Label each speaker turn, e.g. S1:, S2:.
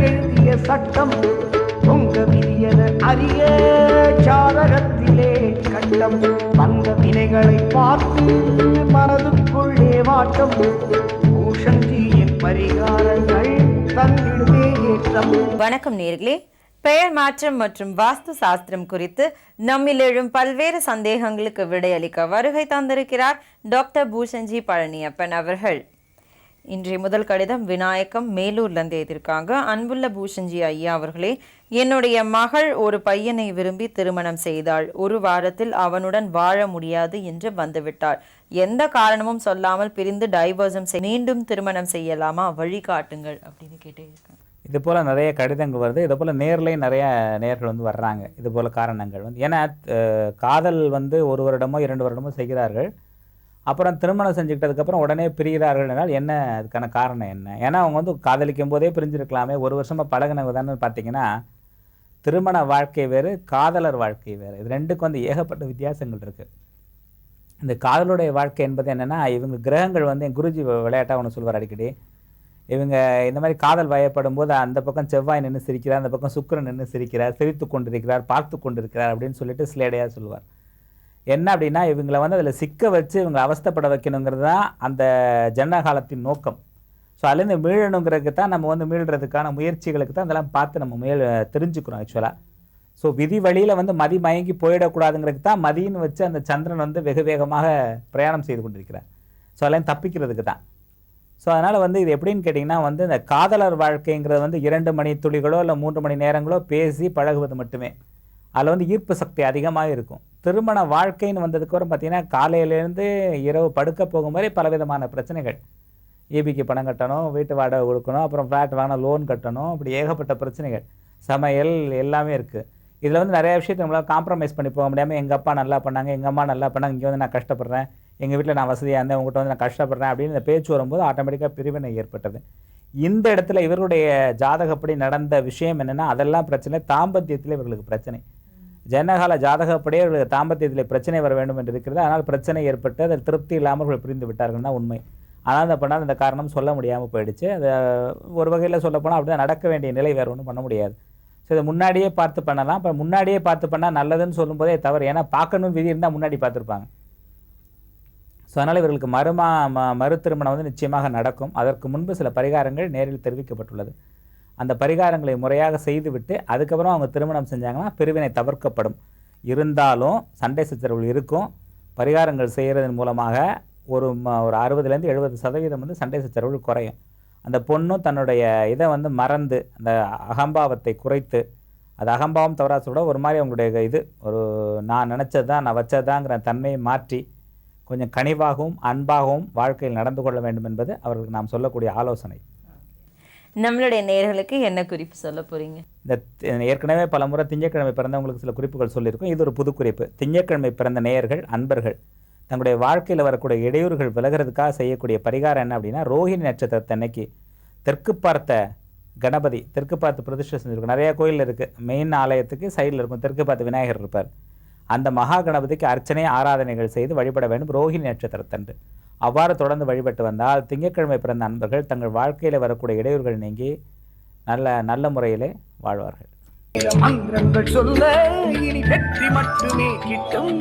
S1: எழுதிய சட்டம் பொங்க விதியன அரிய சாதகத்திலே கண்டம் வந்த வினைகளை பார்த்து மனதுக்குள்ளே வாட்டம். பூஷன் பரிகாரங்கள் தன்னிடுமே ஏற்றம்.
S2: வணக்கம் நேர்களே. பெயர் மாற்றம் மற்றும் வாஸ்து சாஸ்திரம் குறித்து நம்மில் எழும் பல்வேறு சந்தேகங்களுக்கு விடையளிக்க வருகை தந்திருக்கிறார் டாக்டர் பூஷன்ஜி பழனியப்பன் அவர்கள். இன்றைய முதல் கடிதம் விநாயகம் மேலூர்லேருந்து எழுதியிருக்காங்க. அன்புள்ள பூஷன்ஜி ஐயா அவர்களே என்னுடைய மகள் ஒரு பையனை விரும்பி திருமணம் செய்தாள். ஒரு வாரத்தில் அவனுடன் வாழ முடியாது என்று வந்துவிட்டாள். எந்த காரணமும் சொல்லாமல் பிரிந்து டைவர்ஸும் மீண்டும் திருமணம் செய்யலாமா? வழிகாட்டுங்கள் அப்படின்னு கேட்டே
S3: இது போல் நிறைய கடிதங்கள் வருது. இது போல் நேர்லேயும் நிறைய நேர்கள் வந்து வர்றாங்க. இது போல் காரணங்கள் வந்து. ஏன்னா காதல் வந்து ஒரு வருடமோ இரண்டு வருடமோ செய்கிறார்கள். அப்புறம் திருமணம் செஞ்சுக்கிட்டதுக்கப்புறம் உடனே பிரிகிறார்கள் என்றால் என்ன அதுக்கான காரணம் என்ன? ஏன்னா அவங்க வந்து காதலிக்கும் போதே பிரிஞ்சிருக்கலாமே. ஒரு வருஷமாக பழகினவங்க தானே பார்த்தீங்கன்னா திருமண வாழ்க்கை வேறு காதலர் வாழ்க்கை வேறு. இது ரெண்டுக்கும் வந்து ஏகப்பட்ட வித்தியாசங்கள் இருக்குது இந்த காதலுடைய வாழ்க்கை என்பது என்னென்னா இவங்க கிரகங்கள் வந்து என் குருஜி விளையாட்டாக ஒன்று சொல்வார் அடிக்கடி. இவங்க இந்த மாதிரி காதல் வயப்படும் போது அந்த பக்கம் செவ்வாய் நின்று சிரிக்கிறார் அந்த பக்கம் சுக்கிரன் நின்று சிரிக்கிறார் சிரித்து கொண்டிருக்கிறார் பார்த்து கொண்டிருக்கிறார் அப்படின்னு சொல்லிட்டு சிலேடையாக சொல்லுவார் என்ன அப்படின்னா இவங்களை வந்து அதில் சிக்க வச்சு இவங்களை அவஸ்தைப்பட வைக்கணுங்கிறது தான் அந்த ஜனகாலத்தின் நோக்கம். ஸோ அதுலேருந்து மீளணுங்கிறதுக்கு தான் நம்ம வந்து மீள்றதுக்கான முயற்சிகளுக்கு தான் அதெல்லாம் பார்த்து நம்ம முயல் தெரிஞ்சுக்கிறோம் ஆக்சுவலாக ஸோ விதி வழியில் வந்து மதி மயங்கி போயிடக்கூடாதுங்கிறதுக்கு தான் மதின்னு வச்சு அந்த சந்திரன் வந்து வெகு வேகமாக பிரயாணம் செய்து கொண்டிருக்கிறார். ஸோ அதெல்லாம் தப்பிக்கிறதுக்கு தான். ஸோ அதனால் வந்து இது எப்படின்னு கேட்டிங்கன்னா வந்து இந்த காதலர் வாழ்க்கைங்கிறது வந்து இரண்டு மணி துளிகளோ இல்லை மூன்று மணி நேரங்களோ பேசி பழகுவது மட்டுமே. அதில் வந்து ஈர்ப்பு சக்தி அதிகமாக இருக்கும். திருமண வாழ்க்கைன்னு வந்ததுக்கப்புறம் பார்த்தீங்கன்னா காலையிலேருந்து இரவு படுக்க போகும் வரை பலவிதமான பிரச்சனைகள். ஈபிக்கு பணம் கட்டணும் வீட்டு வாடகை கொடுக்கணும் அப்புறம் ஃப்ளாட் வாங்கின லோன் கட்டணும் இப்படி ஏகப்பட்ட பிரச்சனைகள். சமையல் எல்லாமே இருக்குது இதில் வந்து நிறைய விஷயத்தை நம்மளால் காம்ப்ரமைஸ் பண்ணி போக முடியாமல் எங்கள் அப்பா நல்லா பண்ணாங்க எங்கள் அம்மா நல்லா பண்ணாங்க இங்கே வந்து நான் கஷ்டப்படுறேன் எங்கள் வீட்டில் நான் வசதியாக இருந்தேன் உங்கள்கிட்ட வந்து நான் கஷ்டப்படுறேன் அப்படின்னு இந்த பேச்சு வரும்போது ஆட்டோமேட்டிக்காக பிரிவினை ஏற்பட்டது. இந்த இடத்துல இவருடைய ஜாதகப்படி நடந்த விஷயம் என்னென்னா அதெல்லாம் பிரச்சனை தாம்பத்தியத்தில் இவர்களுக்கு பிரச்சனை. ஜனகால ஜாதகப்படியே அவர்களுக்கு தாம்பத்தியத்தில் பிரச்சனை வர வேண்டும் என்று இருக்கிறது. ஆனால் பிரச்சனை ஏற்பட்டு அதில் திருப்தி இல்லாமல் அவர்கள் பிரிந்து விட்டார்கள் தான் உண்மை. ஆனால் அந்த பண்ணால் அந்த காரணம் சொல்ல முடியாமல் போயிடுச்சு. அது ஒரு வகையில் சொல்லப்போனால் அப்படி தான் நடக்க வேண்டிய நிலை வேறு ஒன்றும் பண்ண முடியாது. ஸோ இதை முன்னாடியே பார்த்து பண்ணலாம். இப்போ முன்னாடியே பார்த்து பண்ணால் நல்லதுன்னு சொல்லும்போதே தவறு. ஏன்னா பார்க்கணும் விதி இருந்தால் முன்னாடி பார்த்துருப்பாங்க. ஸோ அதனால் இவர்களுக்கு மறுமா ம மறு திருமணம் வந்து நிச்சயமாக நடக்கும். அதற்கு முன்பு சில பரிகாரங்கள் நேரில் தெரிவிக்கப்பட்டுள்ளது. அந்த பரிகாரங்களை முறையாக செய்துவிட்டு அதுக்கப்புறம் அவங்க திருமணம் செஞ்சாங்கன்னா பிரிவினை தவிர்க்கப்படும். இருந்தாலும் சண்டை சச்சரவுகள் இருக்கும். பரிகாரங்கள் செய்கிறதன் மூலமாக ஒரு ஒரு அறுபதுலேருந்து எழுபது சதவீதம் வந்து சண்டை சச்சரவுகள் குறையும். அந்த பொண்ணும் தன்னுடைய இதை வந்து மறந்து அந்த அகம்பாவத்தை குறைத்து அது அகம்பாவம் தவறா சொல்ல ஒரு மாதிரி அவங்களுடைய இது ஒரு நான் நினச்சது தான் நான் வச்சதுதாங்கிற தன்மையை மாற்றி கொஞ்சம் கனிவாகவும் அன்பாகவும் வாழ்க்கையில் நடந்து கொள்ள வேண்டும் என்பது அவர்களுக்கு நாம் சொல்லக்கூடிய ஆலோசனை.
S2: நம்மளுடைய நேர்களுக்கு என்ன குறிப்பு சொல்ல போறீங்க?
S3: இந்த ஏற்கனவே பல முறை திங்கட்கிழமை பிறந்தவங்களுக்கு சில குறிப்புகள் சொல்லியிருக்கோம். இது ஒரு புது குறிப்பு. திங்கட்கிழமை பிறந்த நேயர்கள் அன்பர்கள் தங்களுடைய வாழ்க்கையில் வரக்கூடிய இடையூறுகள் விலகிறதுக்காக செய்யக்கூடிய பரிகாரம் என்ன அப்படின்னா ரோஹிணி நட்சத்திரத்தன்னைக்கு தெற்கு பார்த்த கணபதி தெற்கு பார்த்து பிரதிஷ்டை செஞ்சுருக்கும் நிறைய கோயில் இருக்குது மெயின் ஆலயத்துக்கு சைடில் இருக்கும். தெற்கு பார்த்து விநாயகர் இருப்பார். அந்த மகா கணபதிக்கு அர்ச்சனை ஆராதனைகள் செய்து வழிபட வேண்டும். ரோஹிணி நட்சத்திரத்தன்று. அவ்வாறு தொடர்ந்து வழிபட்டு வந்தால் திங்கட்கிழமை பிறந்த நண்பர்கள் தங்கள் வாழ்க்கையில் வரக்கூடிய இடையூறுகள் நீங்கி நல்ல நல்ல முறையிலே வாழ்வார்கள்.
S1: மந்திரங்கள் சொல்ல இனி வெற்றி மட்டுமே கிட்டும்.